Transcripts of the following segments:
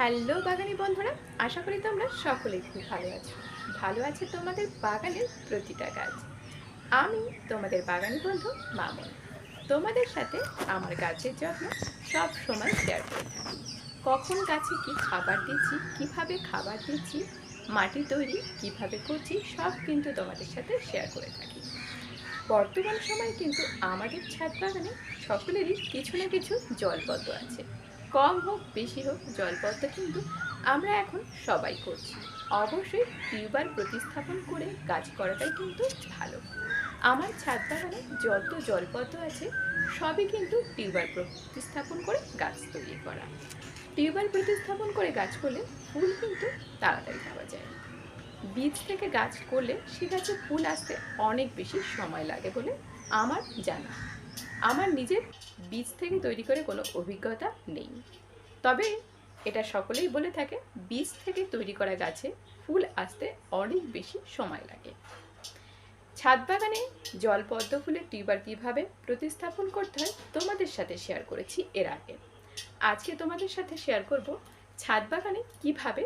Hello বাগানি বন্ধুরা, আশা করি তোমরা সকলেই খুব ভালো আছো। ভালো আছে তোমাদের বাগানের প্রতিটা গাছ। আমি তোমাদের বাগানি বন্ধু মামন। তোমাদের সাথে আমার গাছের যত্ন সব সময় শেয়ার করে থাকি। কখন গাছে কি খাবার দিচ্ছি, কীভাবে খাবার দিচ্ছি, মাটি তৈরি, কীভাবে করছি, সব কিন্তু তোমাদের সাথে শেয়ার করে থাকি। বর্তমান সময়ে কিন্তু আমাদের ছাদ বাগানে সকলেরই কিছু না কিছু জলপদ্ম আছে। কম হোক, বেশি হোক জলপদ্ম কিন্তু আমরা এখন সবাই করছি। অবশ্যই টিউবার প্রতিস্থাপন করে গাছ করাটাই কিন্তু ভালো। আমার ছাদ বাগানে যত জলপদ্ম আছে, সবই কিন্তু টিউবার প্রতিস্থাপন করে গাছ তৈরি করা। টিউবার প্রতিস্থাপন করে গাছ করলে ফুল কিন্তু তাড়াতাড়ি পাওয়া যায়। বীজ থেকে গাছ করলে সে গাছে ফুল আসতে অনেক বেশি সময় লাগে বলে আমার জানা। আমার নিজের বীজ থেকে তৈরি করে কোনো অভিজ্ঞতা নেই। তবে এটা সকলেই বলে থাকে, বীজ থেকে তৈরি করা গাছে ফুল আসতে অনেক বেশি সময় লাগে। ছাদ বাগানে জল পদ্ম ফুলের টিউবার কীভাবে প্রতিস্থাপন করতে হয় তোমাদের সাথে শেয়ার করেছি এর আগে। আজকে তোমাদের সাথে শেয়ার করব ছাদ বাগানে কীভাবে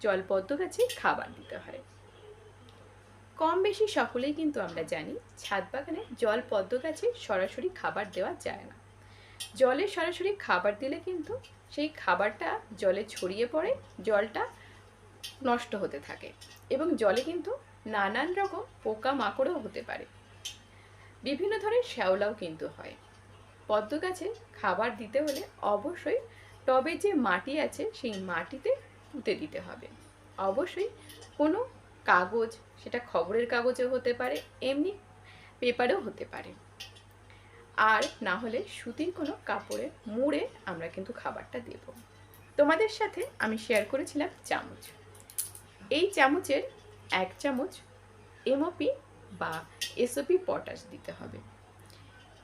জল পদ্ম গাছে খাবার দিতে হয়। কম বেশি সকলেই কিন্তু আমরা জানি, ছাদ বাগানে জল পদ্ম গাছে সরাসরি খাবার দেওয়া যায় না। জলে সরাসরি খাবার দিলে কিন্তু সেই খাবারটা জলে ছড়িয়ে পড়ে, জলটা নষ্ট হতে থাকে এবং জলে কিন্তু নানান রকম পোকা মাকড়ও হতে পারে। বিভিন্ন ধরনের শ্যাওলাও কিন্তু হয়। পদ্ম গাছে খাবার দিতে হলে অবশ্যই টবে যে মাটি আছে, সেই মাটিতে পুঁতে দিতে হবে। অবশ্যই কোনো কাগজ, সেটা খবরের কাগজেও হতে পারে, এমনি পেপারেও হতে পারে। আর না হলে সুতির কোনো কাপড়ে মুড়ে আমরা কিন্তু খাবারটা দেব। তোমাদের সাথে আমি শেয়ার করেছিলাম চামচ। এই চামচের এক চামচ এমওপি বা এসওপি পটাশ দিতে হবে।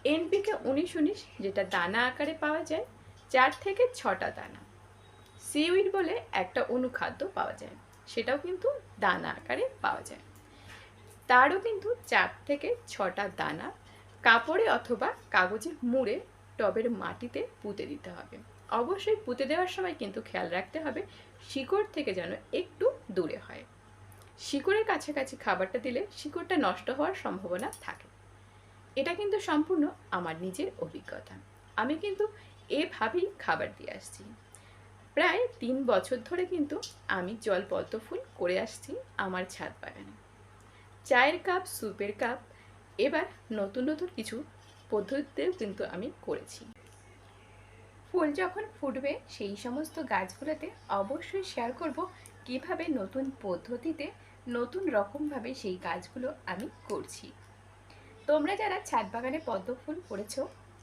এনপিকে উনিশ উনিশ, যেটা দানা আকারে পাওয়া যায়, চার থেকে ছটা দানা। সিউইড বলে একটা অনুখাদ্য পাওয়া যায়। সেটাও কিন্তু দানা আকারে পাওয়া যায়। তারও কিন্তু চার থেকে ছটা দানা কাপড়ে অথবা কাগজে মুড়ে টবের মাটিতে পুঁতে দিতে হবে। অবশ্যই পুঁতে দেওয়ার সময় কিন্তু খেয়াল রাখতে হবে শিকড় থেকে যেন একটু দূরে হয়। শিকড়ের কাছাকাছি খাবারটা দিলে শিকড়টা নষ্ট হওয়ার সম্ভাবনা থাকে। এটা কিন্তু সম্পূর্ণ আমার নিজের অভিজ্ঞতা। আমি কিন্তু এভাবেই খাবার দিয়ে আসছি। প্রায় তিন বছর ধরে কিন্তু আমি জল পদ্ম ফুল করে আসছি আমার ছাদ বাগানে। চায়ের কাপ, স্যুপের কাপ, এবার নতুন নতুন কিছু পদ্ধতিতেও কিন্তু আমি করেছি। ফুল যখন ফুটবে, সেই সমস্ত গাছগুলোতে অবশ্যই শেয়ার করব কীভাবে নতুন পদ্ধতিতে নতুন রকমভাবে সেই গাছগুলো আমি করছি। তোমরা যারা ছাদ বাগানে পদ্ম ফুল করেছ,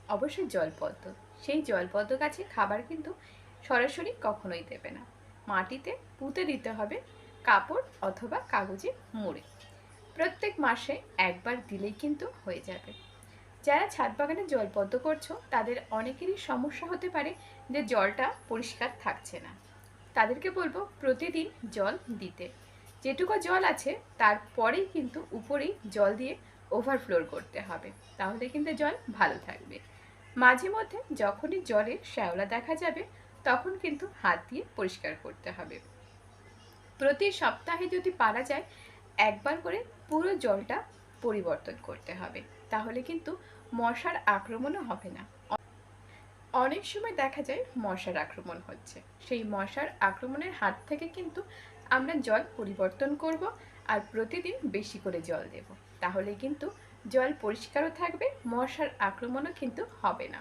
অবশ্যই জলপদ্ম সেই জলপদ্ম গাছে খাবার কিন্তু সরাসরি কখনোই দেবে না। মাটিতে পুঁতে দিতে হবে কাপড় অথবা কাগজে মুড়ে। প্রত্যেক মাসে একবার দিলেই কিন্তু হয়ে যাবে। যারা ছাদ বাগানে জলপদ্ম করছ, তাদের অনেকেরই সমস্যা হতে পারে যে জলটা পরিষ্কার থাকছে না। তাদেরকে বলব প্রতিদিন জল দিতে। যেটুকু জল আছে তারপরেই কিন্তু উপরেই জল দিয়ে ওভারফ্লোর করতে হবে। তাহলে কিন্তু জল ভালো থাকবে। মাঝে মধ্যে যখনই জলে শ্যাওলা দেখা যাবে তখন কিন্তু হাত দিয়ে পরিষ্কার করতে হবে। প্রতি সপ্তাহে যদি পারা যায়, একবার করে পুরো জলটা পরিবর্তন করতে হবে। তাহলে কিন্তু মশার আক্রমণও হবে না। অনেক সময় দেখা যায় মশার আক্রমণ হচ্ছে। সেই মশার আক্রমণের হাত থেকে কিন্তু আমরা জল পরিবর্তন করব আর প্রতিদিন বেশি করে জল দেব। তাহলে কিন্তু জল পরিষ্কারও থাকবে, মশার আক্রমণও কিন্তু হবে না।